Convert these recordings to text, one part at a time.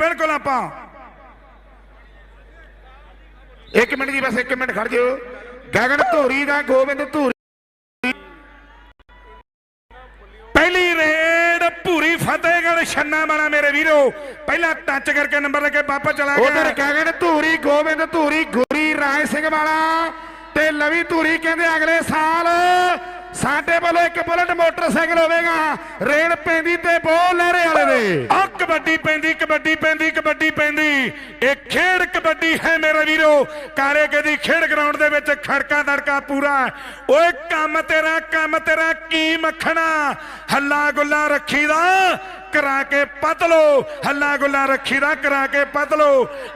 ਬਿਲਕੁਲ ਆਪਾਂ। ਇੱਕ ਮਿੰਟ ਜੀ, ਬਸ ਇੱਕ ਮਿੰਟ ਖੜ ਜਿਓ। ਗਗਨ ਧੂਰੀ ਦਾ ਗੋਬਿੰਦ ਧੂਰੀ। ਪਹਿਲੀ ਰੇਡ ਭੂਰੀ ਫਤਿਹਗੜ੍ਹ, ਛੰਨਾ ਵਾਲਾ ਮੇਰੇ ਵੀਰੋ। ਪਹਿਲਾ ਟੱਚ ਕਰਕੇ ਨੰਬਰ ਲੈ ਕੇ ਵਾਪਸ ਚਲਾ ਗਿਆ। ਉਧਰ ਗਗਨ ਧੂਰੀ, ਗੋਬਿੰਦ ਧੂਰੀ, ਗੁਰੀ ਰਾਏ ਸਿੰਘ ਵਾਲਾ ਤੇ ਲਵੀ ਧੂਰੀ ਕਹਿੰਦੇ ਅਗਲੇ ਸਾਲ ਸਾਡੇ ਵੱਲੋਂ ਇੱਕ ਬੁਲਟ ਮੋਟਰਸਾਈਕਲ ਹੋਵੇਗਾ। ਰੇਡ ਪੈਂਦੀ ਤੇ ਬੋਲ ਲਹਿਰੇ ਵਾਲੇ ਦੇ ਆ ਕਬੱਡੀ ਪੈਂਦੀ ਕਬੱਡੀ ਪੈਂਦੀ ਕਬੱਡੀ ਪੈਂਦੀ। ਇਹ ਖੇਡ ਕਬੱਡੀ ਹੈ ਮੇਰੇ ਵੀਰੋ। ਕਾਰੇ ਕਦੀ ਖੇਡ ਗਰਾਊਂਡ ਦੇ ਵਿੱਚ ਖੜਕਾ ਦੜਕਾ ਪੂਰਾ। ਓਏ ਕੰਮ ਤੇਰਾ ਕੰਮ ਤੇਰਾ, ਕੀ ਮੱਖਣਾ? ਹੱਲਾ ਗੁੱਲਾ ਰੱਖੀਦਾ। ਕਰਾ ਕੇ ਪਤਲੋ ਹੱਲਾ ਗੁੱਲਾ ਰੱਖੀਦਾ ਕਰਾ ਕੇ ਪਤ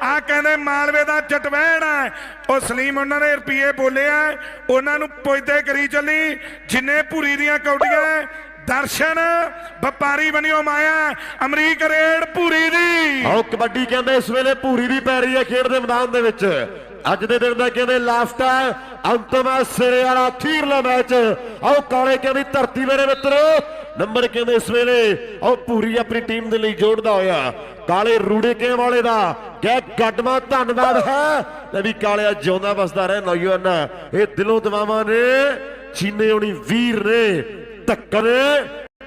ਆ ਕਹਿੰਦੇ ਮਾਲਵੇ ਦਾ ਜਟਵੈਣ ਹੈ। ਉਹ ਸਲੀਮ ਉਹਨਾਂ ਨੇ ਰੁਪਏ ਬੋਲੇ ਆ। ਉਹਨਾਂ ਨੂੰ ਪੁੱਛਦੇ ਕਰੀ ਚੱਲੀ। ਜਿੰਨੇ ਭੂਰੀ ਦੀਆਂ ਕੌਡੀਆਂ ਦਰਸ਼ਨ, ਵਪਾਰੀ ਬਣਿਓ ਮਾਇਆ, ਅਮਰੀਕ ਰੇਡ ਭੂਰੀ ਦੀ। ਆਓ ਕਬੱਡੀ ਕਹਿੰਦੇ ਇਸ ਵੇਲੇ ਪੂਰੀ ਦੀ ਪੈ ਰਹੀ ਹੈ ਖੇਡ ਦੇ ਮੈਦਾਨ ਦੇ ਵਿੱਚ। ਅੱਜ ਦੇ ਦਿਨ ਦਾ ਕਹਿੰਦੇ ਲਾਸਟ ਹੈ। ਅੰਤਮ ਸਿਰੇ ਵਾਲਾ ਅਖੀਰਲਾ ਮੈਚ। ਆਓ ਕਾਲੇ ਕਹਿੰਦੀ ਧਰਤੀ ਮੇਰੇ ਮਿੱਤਰੋ ਨੰਬਰ ਕਹਿੰਦੇ ਇਸ ਵੇਲੇ ਆਓ ਪੂਰੀ ਆਪਣੀ ਟੀਮ ਦੇ ਲਈ ਜੋੜਦਾ ਹੋਇਆ। ਕਾਲੇ ਰੂੜੇ ਕੇ ਵਾਲੇ ਦਾ ਕਹਿ ਗੱਡਮਾ ਧੰਨਵਾਦ ਹੈ। ਤੇ ਵੀ ਕਾਲਿਆ ਜਿਉਂਦਾ ਵਸਦਾ ਰਹੇ, ਨੌਜਵਾਨ। ਇਹ ਦਿਲੋਂ ਦਵਾਵਾਂ ਨੇ ਚੀਨੇ ਹੋਣੀ ਵੀਰ ਨੇ ਧੱਕਰ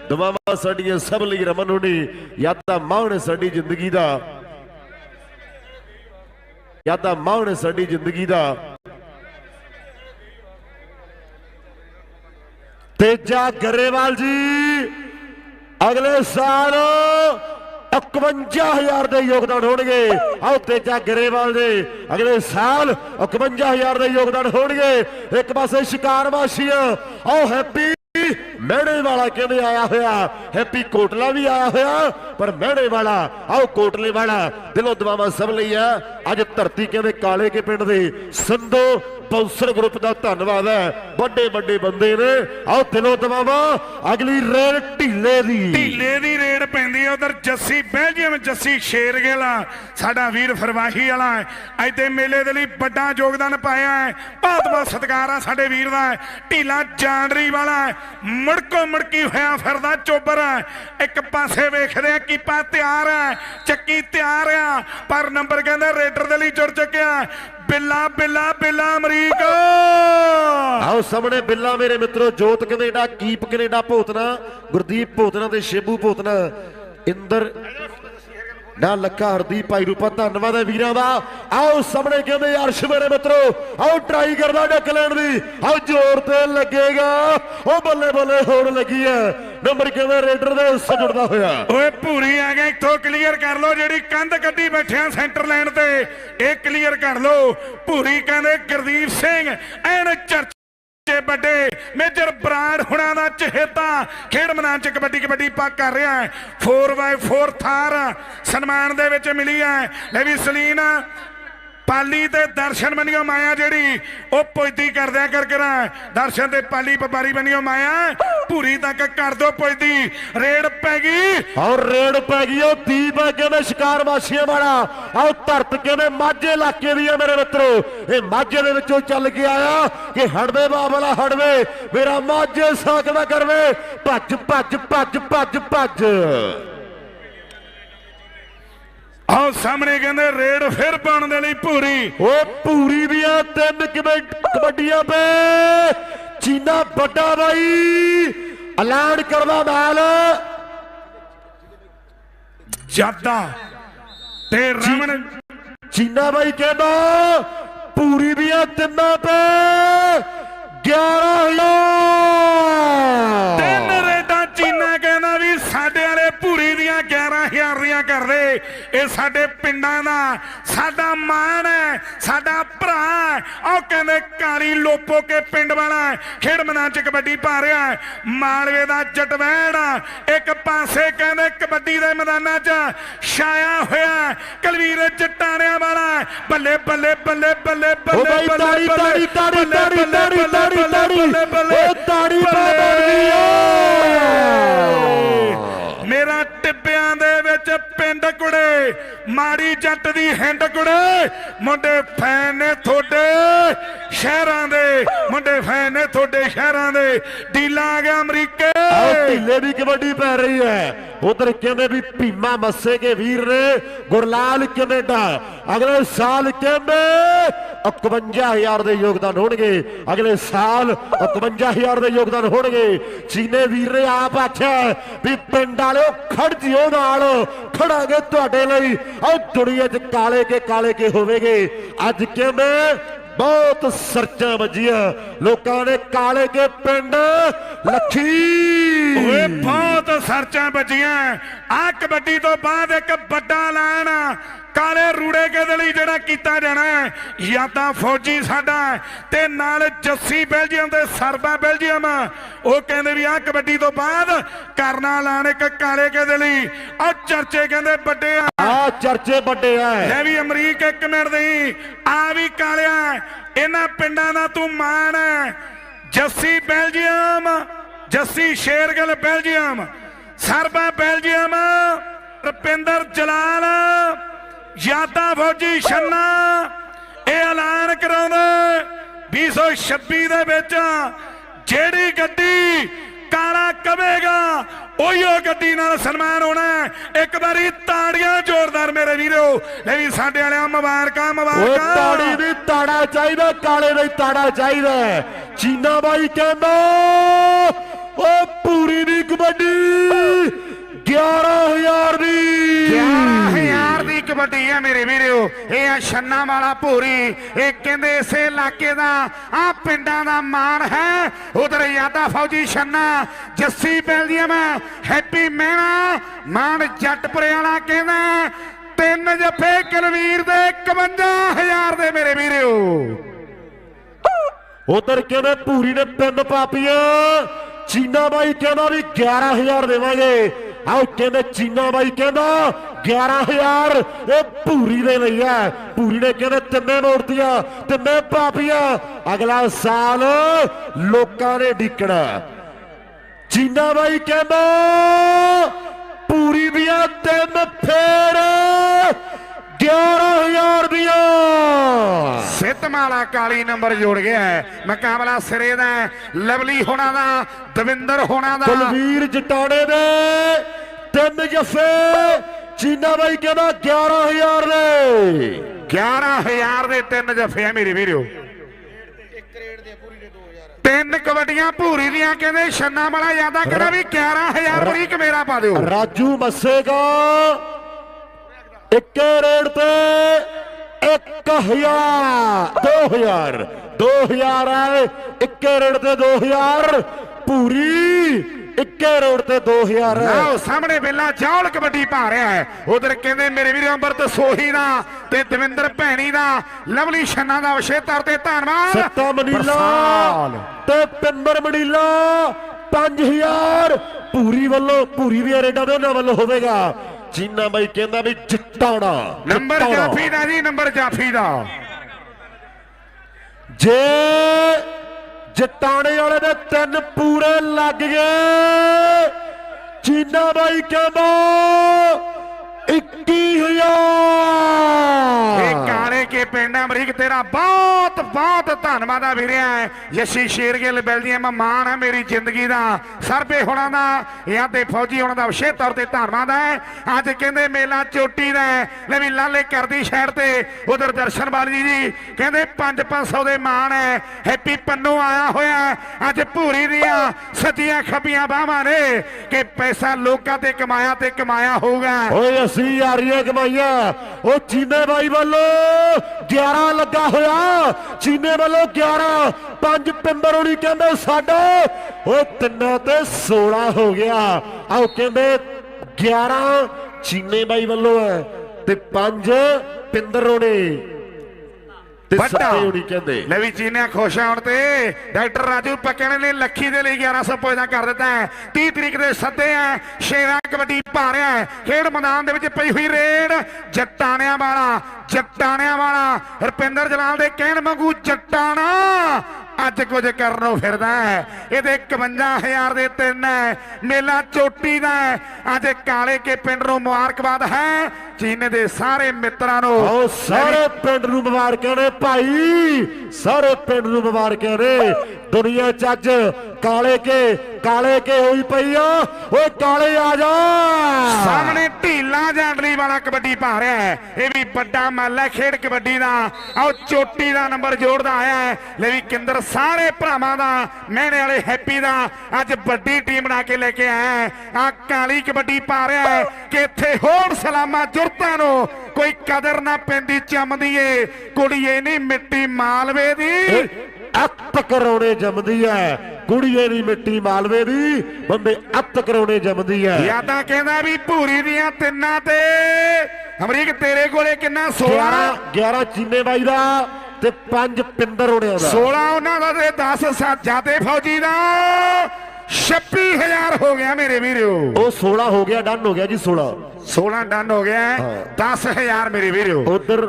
ਦਵਾਵਾਂ ਸਾਡੀਆਂ ਸਭ ਲਈ ਰਮਨ ਹੋਣੀ, ਯਾਦਾਂ ਮਾਣ ਸਾਡੀ ਜ਼ਿੰਦਗੀ ਦਾ। ਯਾਦਾਂ ਮਾਣ ਸਾਡੀ ਜ਼ਿੰਦਗੀ ਦਾ। ਤੇਜਾ ਗਰੇਵਾਲ ਜੀ, ਅਗਲੇ ਸਾਲ 51000 ਦੇ ਯੋਗਦਾਨ ਹੋਣਗੇ। ਆਓ ਤੇਜਾ ਗਰੇਵਾਲ ਦੇ, ਅਗਲੇ ਸਾਲ 51000 ਦੇ ਯੋਗਦਾਨ ਹੋਣਗੇ। ਇੱਕ ਪਾਸੇ ਸ਼ਿਕਾਰ ਵਾਸੀਆਂ ਆਓ ਹੈਪੀ ਮਹਿਣੇ ਵਾਲਾ ਕਹਿੰਦੇ ਆਇਆ ਹੋਇਆ? ਹੈਪੀ ਕੋਟਲਾ ਵੀ ਆਇਆ ਹੋਇਆ। ਪਰ ਮਹਿਣੇ ਵਾਲਾ, ਆਓ ਕੋਟਲੇ ਵਾਲਾ, ਦਿਲੋਂ ਦਵਾਵਾਂ ਸਭ ਲਈ ਆ। ਅੱਜ ਧਰਤੀ ਕਹਿੰਦੇ ਕਾਲੇ ਕੇ ਪਿੰਡ ਦੇ, ਸੰਧੋ ਬੌਂਸਰ ਗਰੁੱਪ ਦਾ ਧੰਨਵਾਦ ਹੈ। ਵੱਡੇ ਵੱਡੇ ਬੰਦੇ ਨੇ। ਆਓ ਦਿਲੋਂ ਦਵਾਵਾਂ ਅਗਲੀ ਰੇਲ ਢੀਲੇ ਦੀ। ਢੀਲੇ ਦੀ ਰੇਡ ਪੈਂਦੀ ਹੈ ਉਧਰ ਜੱਸੀ ਬੈਲਜੀਅਮ ਜੱਸੀ ਸ਼ੇਰਗੇਲਾ ਸਾਡਾ ਵੀਰ ਫਰਵਾਹੀ ਵਾਲਾ ਹੈ। ਮੇਲੇ ਦੇ ਲਈ ਵੱਡਾ ਯੋਗਦਾਨ ਪਾਇਆ ਹੈ। ਬਹੁਤ ਬਹੁਤ ਸਤਿਕਾਰ ਆ ਸਾਡੇ ਵੀਰ ਦਾ। ਢੀਲਾ ਜਾਂਡਰੀ ਵਾਲਾ ਹੈ। ਮੁੜਕੋ ਮੁੜਕੀ ਹੋਇਆ ਫਿਰਦਾ ਚੋਬਰ। ਹੈ ਇੱਕ ਪਾਸੇ ਵੇਖਦੇ ਆ ਕੀਪਾ ਤਿਆਰ ਹੈ, ਚੱਕੀ ਤਿਆਰ ਆ। ਪਰ ਨੰਬਰ ਕਹਿੰਦਾ ਰੇਡਰ ਦੇ ਲਈ ਜੁੜ ਚੁੱਕਿਆ ਬਿੱਲਾ ਬਿੱਲਾ ਬਿੱਲਾ ਅਮਰੀਕ। ਆਓ ਸਾਹਮਣੇ ਬਿੱਲਾ ਮੇਰੇ ਮਿੱਤਰੋ, Jot Canada, keep Canada Bhotna, Gurdeep Bhotna ਤੇ ਸ਼ੇਬੂ ਭੋਤਨਾ। ਇੰਦਰ ਨਾ ਲੱਖਾ ਹਰਦੀਪ ਭਾਈ ਰੂਪਾ ਧੰਨਵਾਦ ਹੈ ਵੀਰਾਂ ਦਾ। ਆਓ ਸਾਹਮਣੇ ਕਹਿੰਦੇ ਅਰਸ਼ ਮੇਰੇ ਮਿੱਤਰੋ, ਆਓ ਟਰਾਈ ਕਰਦਾ ਡੱਕ ਲੈਣ ਦੀ। ਆਓ ਜ਼ੋਰ ਤੇ ਲੱਗੇਗਾ। ਉਹ ਬੱਲੇ ਬੱਲੇ ਹੋਣ ਲੱਗੀ ਹੈ। ਨੰਬਰ ਕਹਿੰਦੇ ਰੇਡਰ ਦੇ ਹਿੱਸੇ ਜੁੜਦਾ ਹੋਇਆ। ਓਏ ਭੂਰੀ ਆ ਗਿਆ ਇੱਥੋਂ ਕਲੀਅਰ ਕਰ ਲਓ ਜਿਹੜੀ ਕੰਧ ਕੱਢੀ ਬੈਠਿਆ ਸੈਂਟਰ ਲਾਈਨ ਤੇ। ਇਹ ਕਲੀਅਰ ਕਰ ਲਓ। ਭੂਰੀ ਕਹਿੰਦੇ ਗੁਰਦੀਪ ਸਿੰਘ, ਐਨ ਚਰਚ ਵੱਡੇ ਮੇਜਰ ਬਰਾੜ ਹੁਣਾਂ ਦਾ ਚਹੇਤਾ। ਖੇਡ ਮੈਦਾਨ ਚ ਕਬੱਡੀ ਕਬੱਡੀ ਪਾ ਕਰ ਰਿਹਾ ਹੈ। 4x4 ਥਾਰ ਸਨਮਾਨ ਦੇ ਵਿੱਚ ਮਿਲੀ ਹੈ। ਲੈ ਵੀ ਸਲੀਨ, ਪਾਲੀ ਤੇ ਦਰਸ਼ਨ ਬਣਿਓ ਮਾਇਆ ਜਿਹੜੀ, ਉਹ ਪੁੱਜਦੀ ਕਰਦਿਆ ਕਰ ਕਰਾਂ ਦਰਸ਼ਨ ਤੇ ਪਾਲੀ ਵਪਾਰੀ ਬਣਿਓ ਮਾਇਆ। ਭੂਰੀ ਤੱਕ ਕਰ ਦੋ। ਪੁੱਜਦੀ ਰੇਡ ਪੈ ਗਈ। ਔਰ ਰੇਡ ਪੈ ਗਈ ਉਹ ਦੀਪ ਹੈ ਕਹਿੰਦੇ ਸ਼ਿਕਾਰ ਵਾਸੀਆਂ ਵਾਲਾ। ਆਓ ਧਰਤ ਕਹਿੰਦੇ ਮਾਝੇ ਇਲਾਕੇ ਦੀ ਹੈ ਮੇਰੇ ਮਿੱਤਰੋ? ਇਹ ਮਾਝੇ ਦੇ ਵਿੱਚੋਂ ਚੱਲ ਕੇ ਆਇਆ ਕਿ ਹੜਵੇ ਬਾਬਲਾ ਹੜਵੇ ਮੇਰਾ ਮਾਝੇ ਸਾਕਦਾ ਕਰਵੇ। ਭੱਜ ਭੱਜ ਭੱਜ ਭੱਜ ਭੱਜ। ਆਹ ਸਾਹਮਣੇ ਕਹਿੰਦੇ ਰੇਡ ਫਿਰ ਪਾਉਣ ਦੇ ਲਈ ਭੂਰੀ। ਓ ਪੂਰੀ ਦੀਆਂ ਤਿੰਨ ਕਬੱਡ- ਕਬੱਡੀਆਂ ਪੇ। ਚੀਨਾ ਵੱਡਾ ਬਾਈ ਐਲਾਨ ਕਰਵਾ ਮਾਲ ਜਾਦਾ ਤੇ ਰਮਨ ਚੀਨਾ ਬਾਈ ਕਹਿੰਦਾ ਪੂਰੀ ਦੀਆਂ ਤਿੰਨਾਂ ਪੇ 11000 ਤਿੰਨ ਰੇਡਾਂ ਚੀਨਾ ਕਹਿੰਦਾ ਵੀ ਸਾਡੇ ਵਾਲੇ ਭੂਰੀ ਦੀਆਂ 11000 ਦੀਆਂ ਕਰਦੇ ਇਹ ਸਾਡੇ ਪਿੰਡਾਂ ਦਾ ਸਾਡਾ ਮਾਣ ਹੈ ਸਾਡਾ ਭਰਾ ਹੈ ਉਹ ਕਹਿੰਦੇ ਕਾਲੀ ਲੋਪੋ ਕੇ ਪਿੰਡ ਵਾਲਾ। ਖੇਡ ਮੈਦਾਨ ਚ ਕਬੱਡੀ ਪਾ ਰਿਹਾ ਹੈ। ਮਾਲਵੇ ਦਾ ਜਟਵੈਣ ਇੱਕ ਪਾਸੇ ਕਹਿੰਦੇ ਕਬੱਡੀ ਦੇ ਮੈਦਾਨਾਂ 'ਚ ਛਾਇਆ ਹੋਇਆ। ਕਲਵੀਰ ਜਟਾਣਿਆਂ ਵਾਲਾ। ਬੱਲੇ ਬੱਲੇ ਬੱਲੇ ਬੱਲੇ ਬੱਲੇ ਤਾੜੀ ਤਾੜੀ ਤਾੜੀ ਤਾੜੀ ਤਾੜੀ ਤਾੜੀ ਬੱਲੇ, ਤਾੜੀ ਓ ਤਾੜੀ ਬੱਲੇ। ਬਣ ਮੇਰਾ ਟਿੱਬਿਆਂ ਦੇ ਵਿੱਚ ਪਿੰਡ ਕੁੜੇ, ਮਾੜੀ ਜੱਟ ਦੀ ਹਿੰਡ ਕੁੜੇ। ਮੁੰਡੇ ਫੈਨ ਨੇ ਤੁਹਾਡੇ ਸ਼ਹਿਰਾਂ ਦੇ, ਮੁੰਡੇ ਫੈਨ ਨੇ ਤੁਹਾਡੇ ਸ਼ਹਿਰਾਂ ਦੇ। ਡੀਲਾ ਆ ਗਿਆ ਅਮਰੀਕੇ ਆਓ ਢਿੱਲੇ ਦੀ ਕਬੱਡੀ ਪੈ ਰਹੀ ਹੈ। ਉਧਰ ਕਹਿੰਦੇ ਵੀ ਭੀਮਾ ਮੱਸੇ ਕੇ ਵੀਰ ਨੇ ਗੁਰਲਾਲ ਕੈਨੇਡਾ ਅਗਲੇ ਸਾਲ ਕਹਿੰਦੇ 51000 ਦੇ ਯੋਗਦਾਨ ਹੋਣਗੇ। ਅਗਲੇ ਸਾਲ 51000 ਦੇ ਯੋਗਦਾਨ ਹੋਣਗੇ। ਚੀਨੇ ਵੀਰ ਨੇ ਆਪ ਆਖਿਆ ਵੀ ਪਿੰਡ ਵਾਲਿਓ ਖੜ ਜਿਓ ਨਾਲ। ਖੜਾਂਗੇ ਤੁਹਾਡੇ ਲਈ। ਆਹ ਦੁਨੀਆ 'ਚ ਕਾਲੇ ਕੇ ਕਾਲੇ ਕੇ ਹੋਵੇਗੇ। ਅੱਜ ਕਹਿੰਦੇ ਬਹੁਤ ਸਰਚਾਂ ਵੱਜੀਆਂ। ਲੋਕਾਂ ਨੇ ਕਾਲੇ ਕੇ ਪਿੰਡ ਲੱਖੀ। ਓਏ, ਬਹੁਤ ਸਰਚਾਂ ਵੱਜੀਆਂ। ਆ ਕਬੱਡੀ ਤੋਂ ਬਾਅਦ ਇੱਕ ਵੱਡਾ ਐਲਾਨ। ਕਾਲੇ ਰੂੜੇ ਕੇ ਦੇ ਲਈ ਜਿਹੜਾ ਕੀਤਾ ਜਾਣਾ ਹੈ? ਜਾਂ ਤਾਂ ਫੌਜੀ ਸਾਡਾ ਤੇ ਨਾਲ ਜੱਸੀ ਬੈਲਜੀਅਮ ਤੇ ਸਰਬਾ ਬੈਲਜੀਅਮ। ਉਹ ਕਹਿੰਦੇ ਵੀ ਆ ਕਬੱਡੀ ਤੋਂ ਬਾਅਦ ਕਰਨਾ ਐਲਾਨ ਇੱਕ ਕਾਲੇ ਕੇ ਦੇ ਲਈ? ਆ ਚਰਚੇ ਕਹਿੰਦੇ ਵੱਡੇ ਆ। ਆ ਚਰਚੇ ਵੱਡੇ ਆ। ਲੈ ਵੀ ਅਮਰੀਕ ਇੱਕ ਮਿੰਟ ਦੀ। ਆ ਵੀ ਕਾਲਿਆ ਇਹਨਾਂ ਪਿੰਡਾਂ ਦਾ ਤੂੰ ਮਾਣ ਹੈ। Jassi Belgium Jassi Shergill Belgium Sarba Belgium Rupinder Jalal. ਯਾਦਾ ਫੌਜੀ ਛੰਨਾ। ਇਹ ਐਲਾਨ ਕਰਾਉਂਦਾ 2026 ਦੇ ਵਿੱਚ। ਜਿਹੜੀ ਗੱਡੀ ਕਾਲਾ ਕਵੇਗਾ ਉਹੀਓ ਗੱਡੀ ਨਾਲ ਸਨਮਾਨ ਹੋਣਾ। ਇੱਕ ਵਾਰੀ ਤਾੜੀਆਂ ਜ਼ੋਰਦਾਰ ਮੇਰੇ ਵੀਰੋ। ਲੈ ਵੀ ਸਾਡੇ ਵਾਲਿਆਂ ਮੁਬਾਰਕਾਂ ਮੁਬਾਰਕਾਂ। ਤਾੜੀ ਦੀ ਤਾੜਾ ਚਾਹੀਦਾ ਕਾਲੇ ਦਾ ਹੀ ਤਾੜਾ ਚਾਹੀਦਾ ਚੀਨਾ ਬਾਈ ਕਹਿੰਦਾ ਓ ਪੂਰੀ ਦੀ ਕਬੱਡੀ 11000 ਦੀ। 11000 ਦੀ ਕਬੱਡੀ ਹੈ ਮੇਰੇ ਵੀਰੋ, ਇਹ ਆ ਛੰਨਾ ਵਾਲਾ ਭੂਰੀ। ਇਹ ਕਹਿੰਦੇ ਇਸੇ ਇਲਾਕੇ ਦਾ, ਆ ਪਿੰਡਾਂ ਦਾ ਮਾਣ ਹੈ। ਉਧਰ ਯਾਦਾ ਫੌਜੀ ਛੰਨਾ, ਜੱਸੀ ਬੈਲਦੀਅਮ ਹੈਪੀ ਮਹਿਣਾ, ਮਾਣ ਜੱਟਪੁਰੇ ਵਾਲਾ ਕਹਿੰਦਾ, ਤਿੰਨ ਜੱਫੇ ਕੁਲਵੀਰ ਦੇ 51000 ਦੇ ਮੇਰੇ ਵੀਰੋ। ਉਧਰ ਕਹਿੰਦੇ ਪੂਰੀ ਨੇ ਤਿੰਨ ਪਾਪੀਆਂ, ਚੀਨਾ ਬਾਈ ਕਹਿੰਦਾ ਵੀ 11000 ਦੇਵਾਂਗੇ। ਆਓ ਕਹਿੰਦੇ ਚੀਨਾ ਬਾਈ ਕਹਿੰਦਾ 11000 ਇਹ ਪੂਰੀ ਦੇ ਲਈ ਹੈ। ਪੂਰੀ ਨੇ ਕਹਿੰਦੇ ਤਿੰਨੇ ਮੂਰਤੀਆਂ ਤਿੰਨੇ ਪਾਪੀਆਂ। ਅਗਲਾ ਸਾਲ ਲੋਕਾਂ ਨੇ ਡਿੱਕਣਾ। ਚੀਨਾ ਬਾਈ ਕਹਿੰਦਾ ਪੂਰੀ ਦੀਆਂ ਤਿੰਨ ਫੇਰ 11000 ਦੀਆਂ। ਸਿੱਤਮਾਲਾ ਕਾਲੀ ਨੰਬਰ ਜੋੜ ਗਿਆ ਹੈ। ਮੁਕਾਬਲਾ ਸਿਰੇ ਦਾ। ਲਵਲੀ ਹੋਣਾ ਦਾ ਦਵਿੰਦਰ ਹੋਣਾ ਦਾ। ਕੁਲਵੀਰ ਜਟਾਣੇ ਦੇ ਤਿੰਨ ਜੱਫੇ। ਚੀਨਾ ਬਾਈ ਕਹਿੰਦਾ 11000 ਦੇ 11000 ਦੇ ਤਿੰਨ ਜਫੇ ਆ ਮੇਰੇ ਵੀਰੋ। ਤਿੰਨ ਕਬੱਡੀਆਂ ਭੂਰੀ ਦੀਆਂ ਕਹਿੰਦੇ ਛੰਨਾ ਵਾਲਾ ਯਾਦਾ ਕਹਿੰਦਾ ਵੀ 11000 ਬੜੀ ਕਮੇਰਾ ਪਾ ਦਿਓ। ਰਾਜੂ ਮੱਸੇਗਾ ਇੱਕੇ ਰੇਡ ਤੇ 1000 2000 2000 ਹੈ ਇੱਕੇ ਰੇਡ ਤੇ 2000 ਪੂਰੀ ਇੱਕੇ ਰੋਡ ਤੇ 2000 ਹੈ ਆਓ ਸਾਹਮਣੇ ਵੇਲਾ ਜੌਲ ਕਬੱਡੀ ਪਾ ਰਿਹਾ ਹੈ। ਉਧਰ ਕਹਿੰਦੇ ਮੇਰੇ ਵੀਰ ਅੰਮ੍ਰਿਤ ਸੋਹੀ ਦਾ ਤੇ ਦਵਿੰਦਰ ਭੈਣੀ ਦਾ ਲਵਲੀ ਛੰਨਾ ਦਾ ਵਿਸ਼ੇਤਰ ਤੇ ਧੰਨਵਾਦ। ਸੱਤਾ ਮਨੀਲਾ। ਤੇ ਪਿੰਦਰ ਮਨੀਲਾ 5000 ਪੂਰੀ ਵੱਲੋਂ ਪੂਰੀ ਵੀ ਰੇਡਾ ਦੇ ਉਹਨਾਂ ਵੱਲੋਂ ਹੋਵੇਗਾ। ਚੀਨਾ ਬਾਈ ਕਹਿੰਦਾ ਵੀ ਜਿੱਤਾਣਾ ਨੰਬਰ। ਜਾਫੀ ਦਾ ਜੀ ਨੰਬਰ ਜਾਫੀ ਦਾ। ਜੇ ਜਟਾਣੇ ਵਾਲੇ ਦੇ ਤਿੰਨ ਪੂਰੇ ਲੱਗ ਗਏ। ਚੀਨਾ ਬਾਈ ਕਹਿੰਦਾ 21000 ਇਹ ਕਾਲੇ ਕੇ ਪਿੰਡ ਅਮਰੀਕ ਤੇਰਾ ਬਹੁਤ ਬਹੁਤ ਧੰਨਵਾਦ ਆ ਵੀਰਿਆ। ਯਸ਼ੀ ਸ਼ੇਰਗਿੱਲ ਬੈਲਦੀਆਂ ਮਾਣ ਹੈ ਮੇਰੀ ਜ਼ਿੰਦਗੀ ਦਾ। ਸਰਬੇ ਹੋਣਾ ਦਾ ਜਾਂ ਤੇ ਫੌਜੀ ਹੋਣਾ ਦਾ ਵਿਸ਼ੇਸ਼ ਤੌਰ ਤੇ ਧੰਨਵਾਦ ਹੈ ਅੱਜ ਕਹਿੰਦੇ ਮੇਲਾ ਚੋਟੀ ਦਾ। ਲੈ ਵੀ ਲਾਲੇ ਕਰਦੀ ਸ਼ਹਿਰ ਤੇ ਉਧਰ ਦਰਸ਼ਨ ਬਾਲੀ ਜੀ। ਕਹਿੰਦੇ 5-500 ਦੇ ਮਾਣ ਹੈ। ਹੈਪੀ ਪੰਨੂ ਆਇਆ ਹੋਇਆ। ਅੱਜ ਭੂਰੀ ਦੀਆਂ ਸੱਜੀਆਂ ਖੱਬੀਆਂ ਬਾਹਾਂ ਨੇ ਕਿ ਪੈਸਾ ਲੋਕਾਂ ਤੇ ਕਮਾਇਆ ਤੇ ਕਮਾਇਆ ਹੋਊਗਾ। ਓਏ ਅਸੀਂ ਯਾਰੀਆਂ ਕਮਾਈਆਂ ਉਹ ਚੀਨੇ ਬਾਈ ਵੱਲੋਂ 11 ਲੱਗਾ ਹੋਇਆ। ਚੀਨੇ ਵੱਲੋਂ 11 ਪੰਜ ਪਿੰਬਰ ਹੋਣੀ ਕਹਿੰਦੇ ਸਾਡਾ। ਉਹ ਤਿੰਨਾਂ ਤੇ 16 ਹੋ ਗਿਆ। ਆਓ ਕਹਿੰਦੇ 11 ਚੀਨੇ ਬਾਈ ਵੱਲੋਂ ਹੈ ਤੇ ਪੰਜ ਪਿੰਦਰ ਹੋਣੇ। ਤੇ ਸੱਤੇ ਕਹਿੰਦੇ। ਲੈ ਵੀ ਚੀਨਿਆ ਖੁਸ਼ ਆਉਣ ਤੇ ਡਾਕਟਰ ਰਾਜੂ ਪੱਕਣ ਨੇ ਲੱਖੀ ਦੇ ਲਈ 1100 ਪੁਆਇੰਟ ਕਰ ਦਿੱਤਾ ਹੈ। 30 ਤਰੀਕ ਦੇ ਸੱਦੇ ਆ ਸ਼ੇਰਾਂ ਕਬੱਡੀ ਪਾ ਰਿਹਾ ਹੈ। ਖੇਡ ਮੈਦਾਨ ਦੇ ਵਿੱਚ ਪਈ ਹੋਈ ਰੇਡ ਜੱਟਾਣਿਆਂ ਵਾਲਾ ਜੱਟਾਣਿਆਂ ਵਾਲਾ। ਰੁਪਿੰਦਰ ਜਲਾਲ ਦੇ ਕਹਿਣ ਵਾਂਗੂ ਜੱਟਾਣਾ ਅੱਜ ਕੁਝ ਕਰਨੋਂ ਫਿਰਦਾ ਹੈ। ਇਹਦੇ 51000 ਦੇ ਤਿੰਨ ਹੈ। ਮੇਲਾ ਚੋਟੀ ਦਾ ਅੱਜ ਕਾਲੇ ਕੇ ਪਿੰਡ ਨੂੰ ਮੁਬਾਰਕਬਾਦ ਹੈ। ਚੀਨੇ ਦੇ ਸਾਰੇ ਮਿੱਤਰਾਂ ਨੂੰ ਆਓ ਸਾਰੇ ਪਿੰਡ ਨੂੰ ਮੁਬਾਰਕਾਂ ਨੇ ਭਾਈ, ਸਾਰੇ ਪਿੰਡ ਨੂੰ ਮੁਬਾਰਕਾਂ ਨੇ। ਦੁਨੀਆ ਚ ਅੱਜ ਕਾਲੇ ਕੇ ਕਾਲੇ ਕੇ ਹੋਈ ਪਈ ਆ। ਓਏ ਕਾਲੇ ਆ ਜਾ। ਸਾਹਮਣੇ ਢੀਲਾ ਜਾਂਡਲੀ ਵਾਲਾ ਕਬੱਡੀ ਪਾ ਰਿਹਾ ਹੈ। ਇਹ ਵੀ ਵੱਡਾ ਮੱਲ ਹੈ ਖੇਡ ਕਬੱਡੀ ਦਾ। ਆਓ ਚੋਟੀ ਦਾ ਨੰਬਰ ਜੋੜਦਾ ਆਇਆ ਹੈ। ਲੈ ਵੀ ਕਿੰਦਰ ਸਾਰੇ ਭਰਾਵਾਂ ਦਾ ਮਹਿਣੇ ਵਾਲੇ ਹੈਪੀ ਦਾ। ਅੱਜ ਵੱਡੀ ਟੀਮ ਬਣਾ ਕੇ ਲੈ ਕੇ ਆਇਆ ਆ ਕਾਲੀ ਕਬੱਡੀ ਪਾ ਰਿਹਾ ਹੈ ਕਿ ਇੱਥੇ ਹੋਰ ਸਲਾਮਾਂ ਜੁਰਤਾਂ ਨੂੰ। ਕੋਈ ਕਦਰ ਨਾ ਪੈਂਦੀ ਚੰਮਦੀ ਏ। ਕੁੜੀਏ ਨਹੀਂ ਮਿੱਟੀ ਮਾਲਵੇ ਦੀ। ਅੱਤ ਕਰਾਉਣੇ ਜੰਮਦੀ ਐ। ਕੁੜੀਏ ਦੀ ਮਿੱਟੀ ਮਾਲਵੇ ਦੀ ਬੰਦੇ ਅੱਤ ਕਰਾਉਣੇ ਜੰਮਦੀ ਐ। ਯਾਦਾਂ ਕਹਿੰਦਾ ਵੀ ਭੂਰੀ ਦੀਆਂ ਤਿੰਨਾਂ ਤੇ। ਅਮਰੀਕ ਤੇਰੇ ਕੋਲੇ ਕਿੰਨਾ 16 11 11 ਚੀਨੇ ਬਾਈ ਦਾ ਤੇ 5 ਪਿੰਦਰ ਹੋਣਿਆਂ ਦਾ। 16 ਉਹਨਾਂ ਦਾ ਤੇ 10 ਸਾਜਾਦੇ ਫੌਜੀ ਦਾ। 26000 ਹੋ ਗਿਆ ਮੇਰੇ ਵੀਰੋ। ਉਹ 16 ਹੋ ਗਿਆ ਡਨ ਹੋ ਗਿਆ ਜੀ 16 16 ਡਨ ਹੋ ਗਿਆ। ਹਾਂ। 10000 ਮੇਰੇ ਵੀਰੋ। ਉਧਰ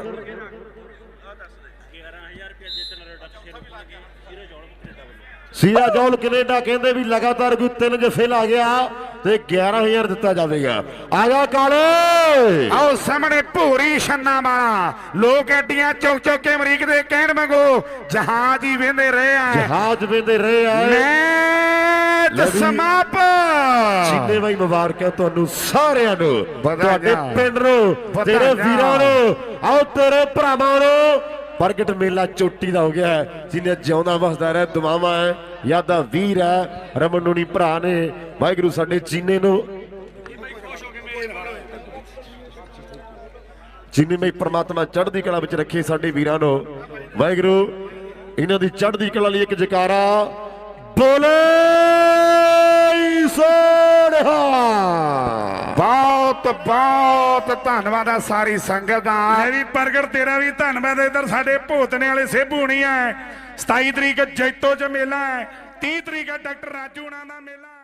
ਸੀਰਾ ਜੌਲ ਕੈਨੇਡਾ ਕਹਿੰਦੇ ਵੀ ਲਗਾਤਾਰ ਕੋਈ ਤਿੰਨ ਜਫੇ ਲਾ ਗਿਆ ਤੇ 11000 ਦਿੱਤਾ ਜਾਵੇਗਾ। ਆ ਜਾ ਕਾਲੇ। ਆਓ ਸਾਹਮਣੇ ਭੂਰੀ ਛੰਨਾ ਵਾਲਾ ਲੋਕ ਐਡੀਆਂ ਚੁੱਕ ਚੁੱਕ ਕੇ ਅਮਰੀਕ ਦੇ ਕਹਿਣ ਮੰਗੋ ਜਹਾਜ਼ ਹੀ ਵੇਂਦੇ ਰਹੇ ਆ। ਜਹਾਜ਼ ਵੇਂਦੇ ਰਹੇ ਆ। ਮੈਚ ਲੈ ਵੀ- ਸਮਾਪ ਚੀਨੇ ਬਾਈ ਮੁਬਾਰਕਾਂ ਤੁਹਾਨੂੰ ਸਾਰਿਆਂ ਨੂੰ। ਤੁਹਾਡੇ ਪਿੰਡ ਨੂੰ ਤੇਰੇ। ਵੀਰਾਂ ਨੂੰ ਆਓ ਤੇਰੇ ਭਰਾਵਾਂ ਨੂੰ। ਪ੍ਰਗਟ ਮੇਲਾ ਚੋਟੀ ਦਾ ਹੋ ਗਿਆ ਹੈ, ਜਿਹਨੇ ਜਿਉਂਦਾ ਵਸਦਾ ਰਹਿ ਦੁਆਵਾਂ ਹੈ ਯਾਦਾ ਵੀਰ ਹੈ ਰਮਨ ਨੂੰ ਭਰਾ ਨੇ ਵਾਹਿਗੁਰੂ ਸਾਡੇ ਚੀਨੇ ਨੂੰ। ਜਿਨੇ ਮੈਂ ਪ੍ਰਮਾਤਮਾ ਚੜ੍ਹਦੀ ਕਲਾ ਵਿੱਚ ਰੱਖੇ ਸਾਡੇ ਵੀਰਾਂ ਨੂੰ ਵਾਹਿਗੁਰੂ ਇਹਨਾਂ ਦੀ ਚੜ੍ਹਦੀ ਕਲਾ ਲਈ ਇੱਕ ਜਕਾਰਾ ਬੋਲੇ! ਸੋਨਹਾ ਬਹੁਤ ਬਹੁਤ ਧੰਨਵਾਦ ਆ ਸਾਰੀ ਸੰਗਤ ਦਾ। ਮੈਂ ਵੀ ਪ੍ਰਗਟ, ਤੇਰਾ ਵੀ ਧੰਨਵਾਦ ਇਧਰ ਸਾਡੇ ਭੋਤਨੇ ਵਾਲੇ ਸੇਭੂ ਹੋਣੀ ਹੈ 27 ਤਰੀਕ ਜੈਤੋ ਚ ਮੇਲਾ ਹੈ। 30 ਤਰੀਕ ਡਾਕਟਰ ਰਾਜੂ ਹੁਣਾਂ ਦਾ ਮੇਲਾ।